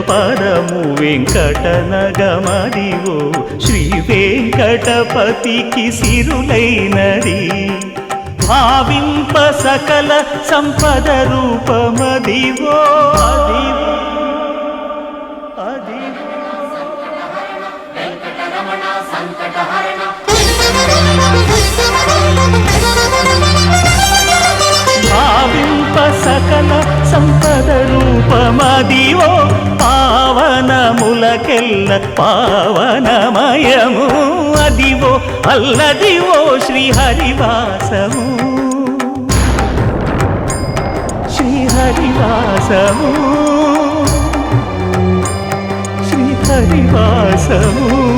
పదము వెంకటనగమదివో శ్రీ వెంకటపతికి సిరులైనది. భావింప సకల సంపద రూపమదివో. అదివో. అదివో భావింప సకల సంపద రూపమదివో పావనములకెల్ల పావనమయము. అదివో అల్లదివో శ్రీహరివాసము. శ్రీహరివాసము. శ్రీహరివాసము.